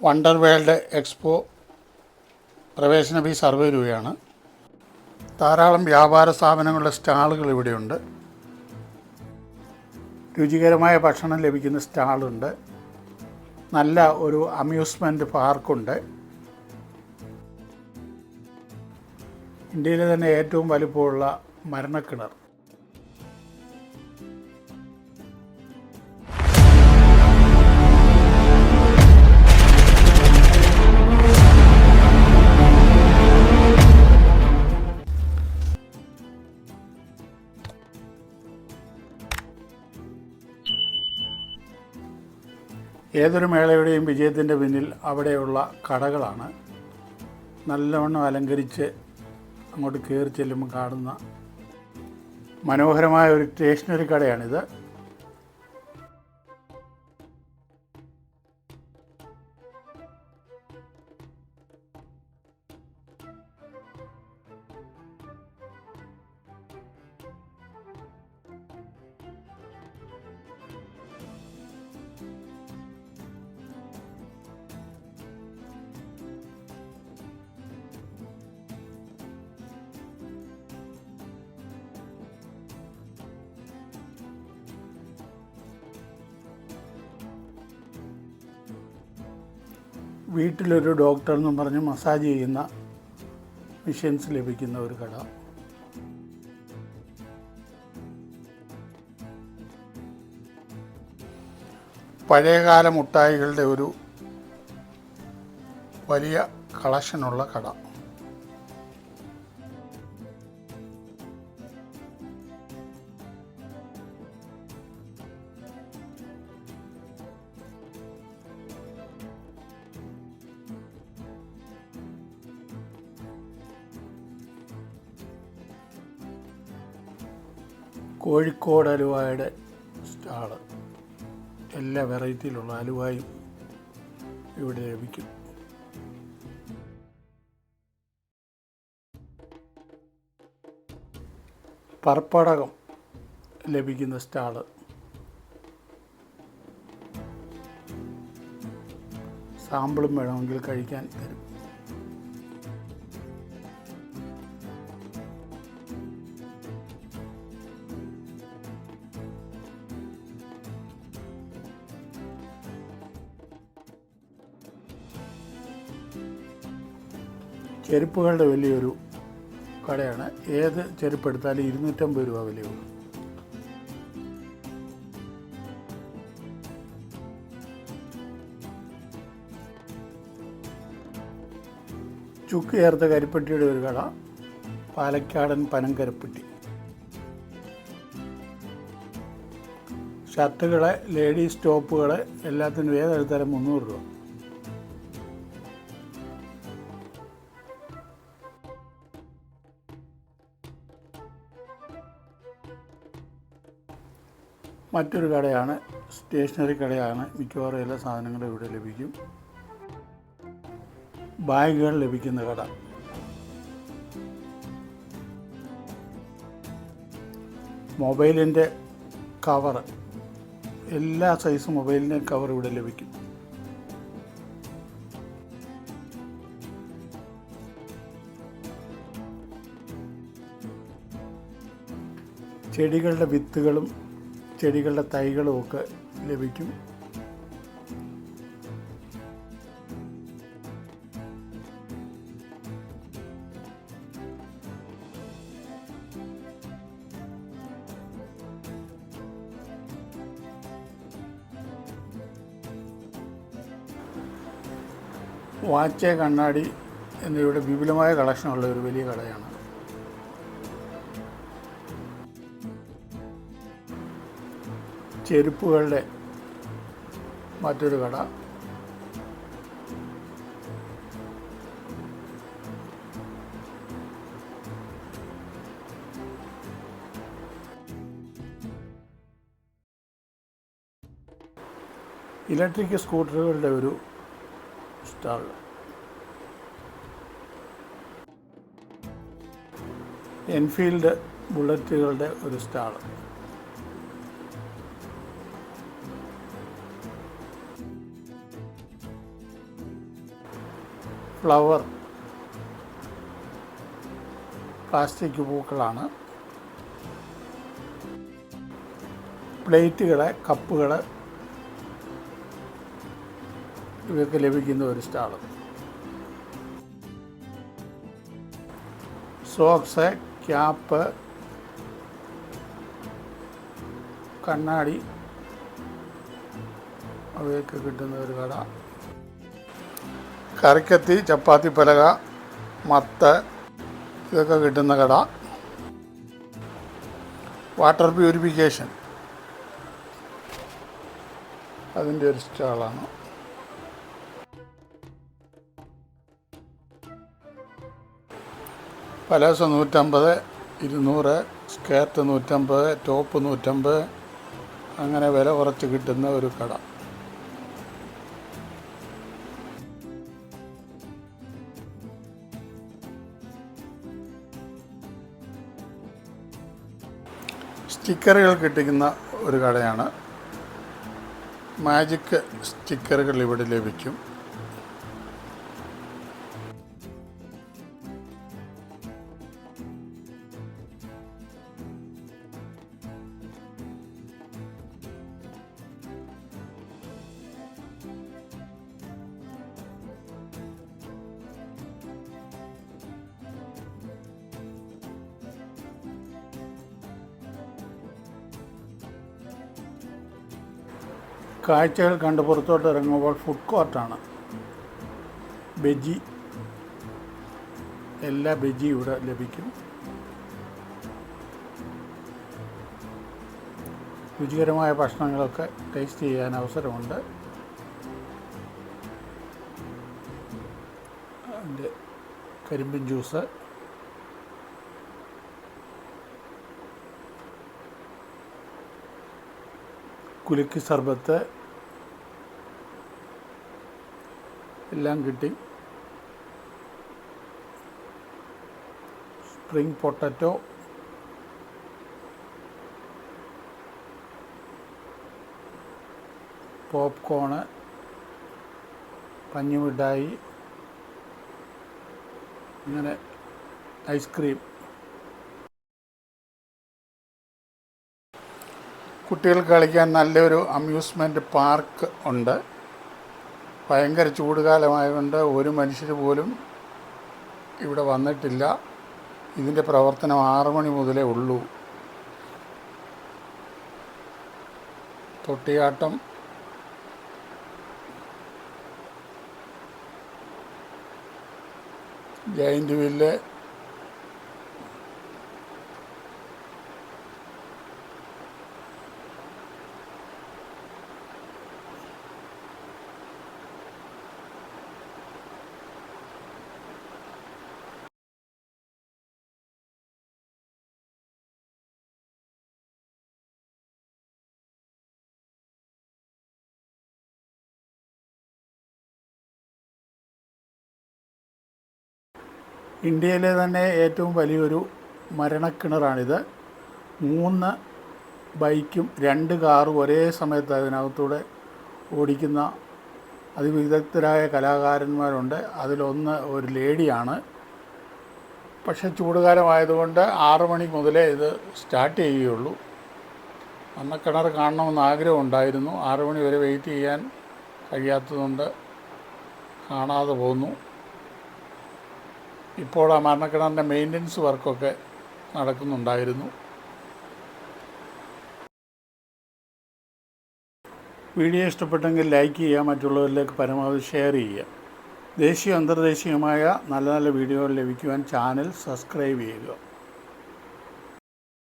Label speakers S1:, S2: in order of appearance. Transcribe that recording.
S1: Wonder world expo പ്രവേശന fees അറുപത് രൂപയാണ്. ധാരാളം വ്യാപാര സ്ഥാപനങ്ങളുടെ സ്റ്റാളുകൾ ഇവിടെയുണ്ട്. രുചികരമായ ഭക്ഷണം ലഭിക്കുന്ന സ്റ്റാളുണ്ട്. നല്ല ഒരു അമ്യൂസ്മെന്റ് പാർക്കുണ്ട്. ഇന്ത്യയിലെ തന്നെ ഏറ്റവും വലുപ്പമുള്ള മരണക്കിണർ. ഏതൊരു മേളയുടെയും വിജയത്തിന്റെ പിന്നിൽ അവിടെയുള്ള കടകളാണ്. നല്ലവണ്ണം അലങ്കരിച്ച് അങ്ങോട്ട് കയറി ചെല്ലുമ്പോൾ കാണുന്ന മനോഹരമായ ഒരു സ്റ്റേഷനറി കടയാണിത്. വീട്ടിലൊരു ഡോക്ടർ എന്നും പറഞ്ഞ് മസാജ് ചെയ്യുന്ന മെഷീൻസ് ലഭിക്കുന്ന ഒരു കട. പഴയകാല മുട്ടായികളുടെ ഒരു വലിയ കളക്ഷനുള്ള കട. കോഴിക്കോട് അലുവായുടെ സ്റ്റാൾ. എല്ലാ വെറൈറ്റിയിലുള്ള അലുവായും ഇവിടെ ലഭിക്കും. പർപ്പടകം ലഭിക്കുന്ന സ്റ്റാൾ. സാമ്പിളും വേണമെങ്കിൽ കഴിക്കാൻ തരും. ചെരുപ്പുകളുടെ വലിയൊരു കടയാണ്. ഏത് ചെരുപ്പ് എടുത്താലും ഇരുന്നൂറ്റമ്പത് രൂപ വിലയുള്ളൂ ചുക്ക് ചേർത്ത കരിപ്പെട്ടിയുടെ ഒരു കട പാലക്കാടൻ പനംകരപ്പെട്ടി. ഷർട്ടുകളെ ലേഡീസ് ടോപ്പുകൾ എല്ലാത്തിനും ഏതെടുത്താലും മുന്നൂറ് രൂപ. മറ്റൊരു കടയാണ് സ്റ്റേഷനറി കടയാണ്. മിക്കവാറും എല്ലാ സാധനങ്ങളും ഇവിടെ ലഭിക്കും. ബാഗുകൾ ലഭിക്കുന്ന കട. മൊബൈലിന്റെ കവർ. എല്ലാ സൈസ് മൊബൈലിന്റെയും കവർ ഇവിടെ ലഭിക്കും. ചെടികളുടെ വിത്തുകളും ചെടികളുടെ തൈകളുമൊക്കെ ലഭിക്കും. വാച്ച് കണ്ണാടി എന്നിവയുടെ വിപുലമായ കളക്ഷനുള്ള ഒരു വലിയ കടയാണ്. ചെരുപ്പുകളുടെ മറ്റൊരു കട. ഇലക്ട്രിക് സ്കൂട്ടറുകളുടെ ഒരു സ്റ്റാൾ. എൻഫീൽഡ് ബുള്ളറ്റുകളുടെ ഒരു സ്റ്റാൾ. ഫ്ലവർ പ്ലാസ്റ്റിക് പൂക്കളാണ്. പ്ലേറ്റുകൾ കപ്പുകൾ ഇവയൊക്കെ ലഭിക്കുന്ന ഒരു സ്റ്റാൾ. സോക്സ് ക്യാപ്പ് കണ്ണാടി അവയൊക്കെ കിട്ടുന്ന ഒരു കട. കറിക്കത്തി ചപ്പാത്തി പലക മത്ത് ഇതൊക്കെ കിട്ടുന്ന കട. Water purification. അതിന്റെ ഒരു സ്റ്റാളാണ്. പലാസ നൂറ്റമ്പത് ഇരുന്നൂറ് സ്കേർട്ട് നൂറ്റമ്പത് ടോപ്പ് നൂറ്റമ്പത് അങ്ങനെ വില കുറച്ച് കിട്ടുന്ന ഒരു കട. സ്റ്റിക്കറുകൾ കിട്ടിക്കുന്ന ഒരു കടയാണ്. മാജിക് സ്റ്റിക്കറുകൾ ഇവിടെ ലഭിക്കും. കാഴ്ചകൾ കണ്ട് പുറത്തോട്ട് ഇറങ്ങുമ്പോൾ ഫുഡ് കോർട്ടാണ് ബെജി. എല്ലാ ബെജി ഇവിടെ ലഭിക്കും. രുചികരമായ ഭക്ഷണങ്ങളൊക്കെ ടേസ്റ്റ് ചെയ്യാൻ അവസരമുണ്ട്. അതിന്റെ കരിമ്പിൻ ജ്യൂസ്. കുലുക്കി സർബത്ത്. എല്ലാം കിട്ടി. സ്പ്രിംഗ് പൊട്ടറ്റോ പോപ്കോണ് പഞ്ഞുമിഠായി. അങ്ങനെ ഐസ്ക്രീം കുട്ടികൾക്ക് കളിക്കാൻ നല്ലൊരു അമ്യൂസ്മെന്റ് പാർക്ക് ഉണ്ട്. ഭയങ്കര ചൂടുകാലമായതുകൊണ്ട് ഒരു മനുഷ്യർ പോലും ഇവിടെ വന്നിട്ടില്ല. ഇതിന്റെ പ്രവർത്തനം ആറു മണി മുതലേ ഉള്ളൂ. തൊട്ടിയാട്ടം. ജയിന്റ് ഇന്ത്യയിലെ തന്നെ ഏറ്റവും വലിയൊരു മരണക്കിണറാണിത്. മൂന്ന് ബൈക്കും രണ്ട് കാറും ഒരേ സമയത്ത് അതിനകത്തൂടെ ഓടിക്കുന്ന അതിവിദഗ്ധരായ കലാകാരന്മാരുണ്ട്. അതിലൊന്ന് ഒരു ലേഡിയാണ്. പക്ഷേ ചൂടുകാലമായതുകൊണ്ട് ആറു മണി മുതലേ ഇത് സ്റ്റാർട്ട് ചെയ്യുകയുള്ളൂ. അന്ന് കിണർ കാണണമെന്ന് ആഗ്രഹമുണ്ടായിരുന്നു. ആറു മണി വരെ വെയിറ്റ് ചെയ്യാൻ കഴിയാത്തതുകൊണ്ട് കാണാതെ പോന്നു. ഇപ്പോൾ ആ മരണക്കിണറിന്റെ മെയിന്റനൻസ് വർക്കൊക്കെ നടക്കുന്നുണ്ടായിരുന്നു. വീഡിയോ ഇഷ്ടപ്പെട്ടെങ്കിൽ ലൈക്ക് ചെയ്യുക മറ്റുള്ളവരിലേക്ക് പരമാവധി ഷെയർ ചെയ്യുക. ദേശീയ അന്തർദേശീയമായ നല്ല നല്ല വീഡിയോകൾ ലഭിക്കുവാൻ ചാനൽ സബ്സ്ക്രൈബ് ചെയ്യുക.